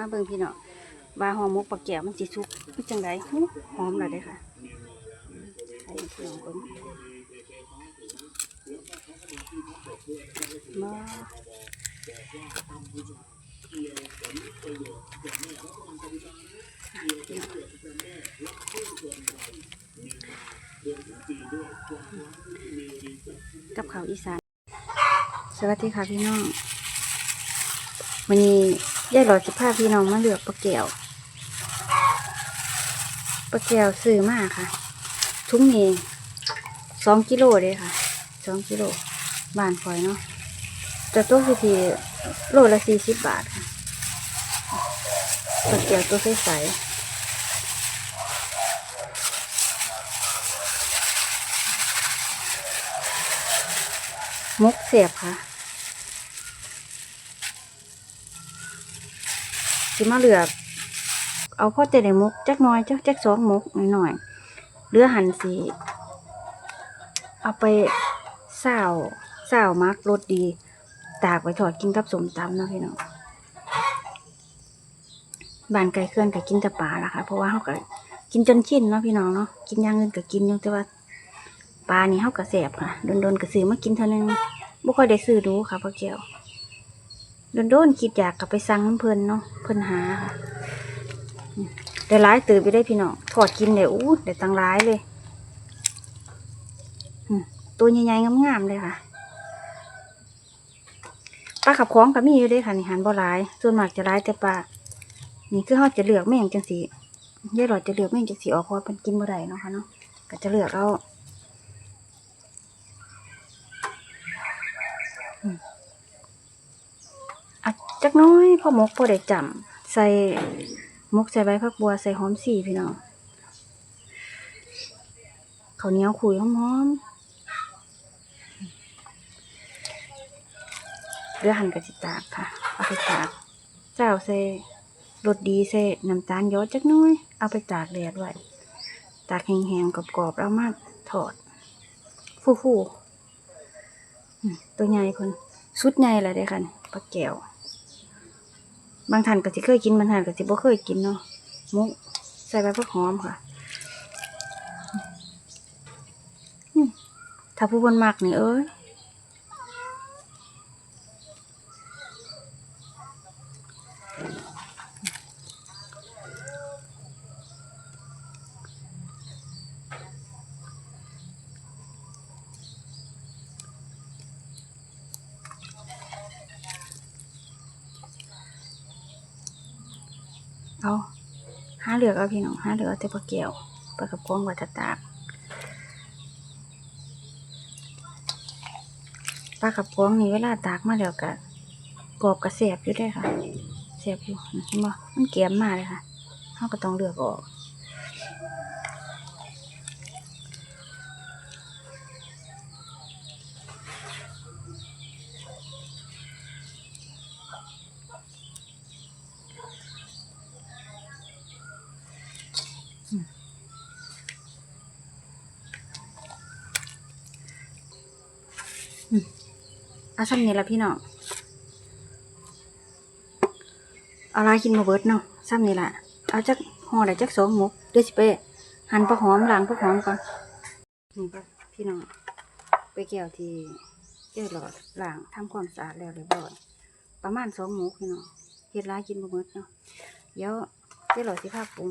มาเบิ่งพี่น้องว่าหอมมกปลาแก้วมันสิสุกมันจังไดหอมแล้วเด้ค่ะให้พี่น้องเบิ่งมากับข้าวอีสาน สวัสดีค่ะพี่น้องวันนี้ ยายหลอดสิพาพี่น้องมาเลือกปลาแก้วปลาแก้วซื้อมากค่ะ ทุงนี้สองกิโลเลยค่ะสองกิโลบานคอยเนาะแต่ตัวคือทีโลละสี่สิบบาทค่ะปลาแก้วตัวใสๆมุกเสียบค่ะ สิมาเลือก เอาพ่อเจะได้มุกจักหน้อยจักจักสองมุกหน่อยๆเหลือหันสีเอาไปเศร้าเศร้ามักรสดี ตากไว้ถอดกินกับสมตำนะพี่น้องบานไก่เคลื่อนก็กินแต่ปลาละค่ะเพราะว่าเขาก็กินจนชินเนาะพี่น้องเนาะกินอย่างอื่นก็กินอยู่แต่ว่าปลานี่เขาก็แสบค่ะโดนๆก็ซื้อมากินเท่านึงบ่ค่อยได้ซื้อดูค่ะพ่อแก้ว โดนโดนๆคิดอยากกลับไปสั่งเพิ่นเนาะเพิ่นหาค่ะได้ร้ายตื่นไปได้พี่น้องถอดกินเลยวอู้ได้ตังร้ายเลยตัวใหญ่ๆงามๆเลยค่ะปลาขับคล้องก็มีอยู่เด้วยค่ะนี่หันบ่ร้าย ส่วนมากจะร้ายแต่ปลานี่คือเขาจะเลือกแม่งจังสียายหลอดจะเลือกแม่งจังสีออกเพราะว่าเป็นกินบ่ได้เนาะค่ะเนาะก็จะเลือกเอาอืม อะจั กน้อยพอหมกพอได้จำใส่มกใส่ใบผักบัวใส่หอมสีพี่น้องข้าวเหนียวขุยหอมๆเรือหั่นกระจิตากค่ะ เอาไปตาก เจ้าใส่รสดีใส่น้ำตาลย้อยจักน้อย เอาไปตากแดดไว้ตากแห้งๆกรอบๆแล้วมาทอด ฟูๆตัวใหญ่คนสุดใหญ่เลยเด้อค่ะนี่ปลาแก้ว บางท่านก็สิเคยกินบางท่านก็สิบ่เคยกินเนาะมุกใส่ใบผักหอมค่ะถ้าผู้คนมากนี่เอ้ย เอาห้าเหลือกเอาพี่น้องหาเหลือกเอาแต่ปลาเกียวปลากระป๋องวัตตากปลากระป๋องนี่เวลาตากมาแล้วก็กรอบกระเสียบอยู่ได้ค่ะเสียบอยู่เห็นบ่มันเกียมมาเลยค่ะเขาก็ต้องเลือกออก เอาซ้ำนี่ละพี่น้องเอาลายกินมาเบิดเนาะซ้ำนี่ละเอาจักห่อได้จักสองหมกเดี๋ยวสิไปหั่นปลาหอมล้างปลาหอมก่อนนี่ครับพี่น้องไปเกี่ยวที่เจ้าหลอดล้างทำความสะอาดแล้วเรียบร้อยประมาณสองหมกพี่น้องเฮ็ดลายกินมาเบิดเนาะเดี๋ยวเจ้าหลอดสิพาปรุง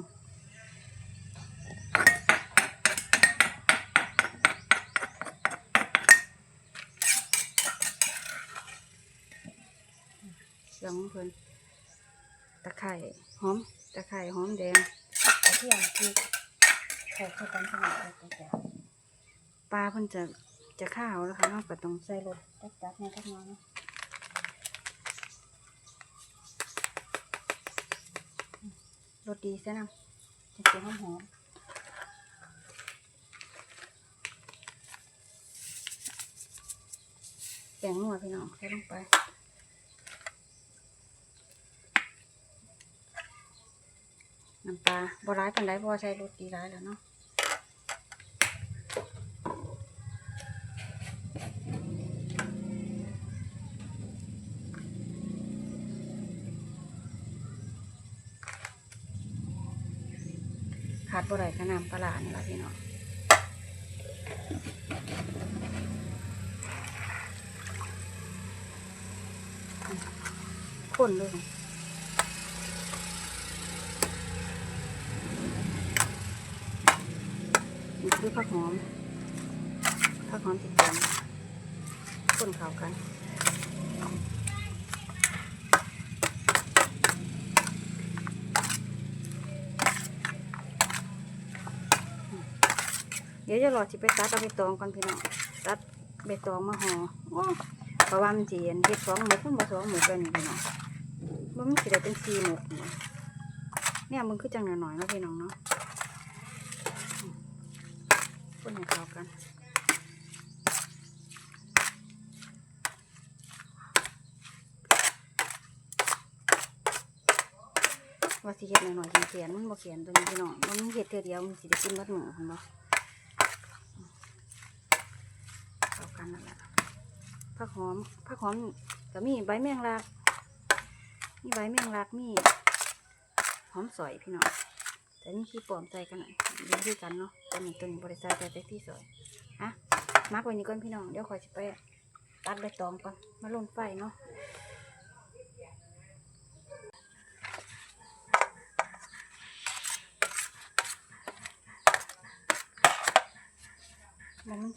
รื่องของเพิ่นตะไคร่หอมตะไคร่หอมแดงกระเทียมพริกใส่เข้ากันขนาดแล้วก็จะปลาเพิ่นจะจะข้าวแล้วค่ะเราก็ต้องใส่รสจัดจัดๆในทักหน้อยเนาะรสดีซะนะจะเสียงหอมๆแป้งนัวพี่น้องใส่ลงไป น้ำปลาบร้ายปันไดบอใช้รถดีร้ายแล้วเนาะขาดบ่ได้ก็น้ำปลาเนี่ยละพี่เนาะคนเลย ผักหอมติดกันคนเข้ากันเดี๋ยวจะรอสิไปตัดเอาไปตองก่อนพี่น้องตัดใบตองมาห่อโอ้เพราะว่ามันจีนเฮ็ดสองหมกมันบ่สองหมกกันพี่น้องบ่มันสิได้เป็นสี่หมกเนี่ยมันคือจังหน่อยๆนะพี่น้องเนาะคนให้เขากัน ว่าสิเฮ็ดหน่อยๆเขียนๆมันบ่เขียนตัวนี้พี่น้องมันเฮ็ดเทือเดียวมันสิได้กินหมดมือหั่นบ่เข้ากันนั่นแหละผักหอมผักหอมก็มีใบแมงลักมีใบแมงลักมีหอมสอยพี่น้องแต่นี่ขี้ปลอมใจกันหน่อยดีคือกันเนาะตัวนี้ตัวนี้บริษัทแต่แต่ที่สวยฮะมาร์กไว้นี่ก่อนพี่น้องเดี๋ยวขอยจะไปตัดใบตองก่อนมาลงไฟเนาะ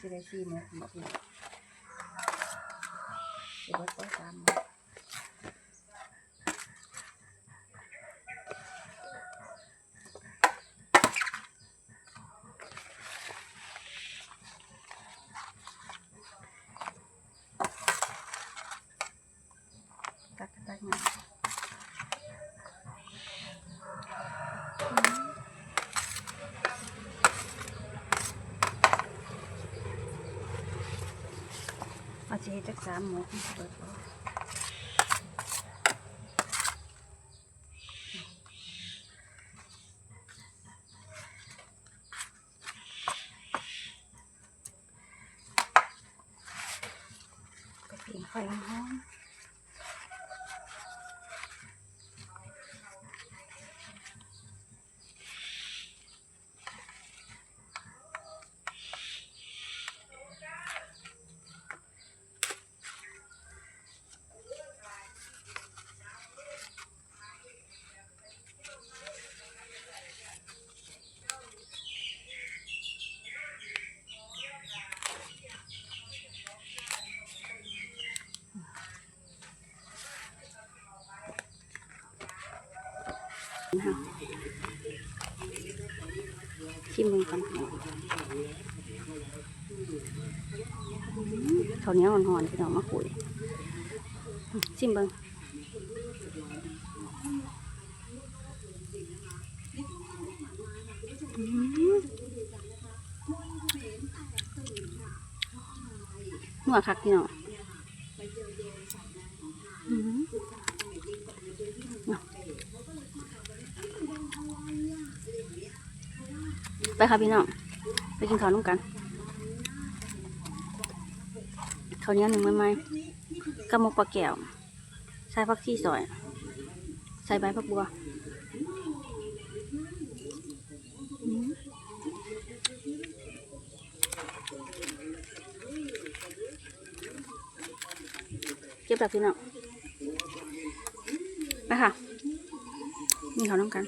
มันมันจะได้ซีหมกหมดเลยเดี๋ยวก็ตามมาตักตักมา เอาจะเฮ็ดจักสามหมกเปิดเอาไปปิ้งไฟหอม ชิมมันกันข้าวเหนียวอ่อนๆพี่น้องมาคุยชิมเบิ้งอืมนัวคักพี่น้องอืม ไป ค่ะพี่น้อง ไปกินข้าวน้ำกันข้าวเนียหนึ่งไม่ไหมกระมกปลาแก้ว ใส่ผักชีซอย ใส่ใบผักบัวเก็บแบบพี่น้องไปค่ะกินข้าวน้ำกัน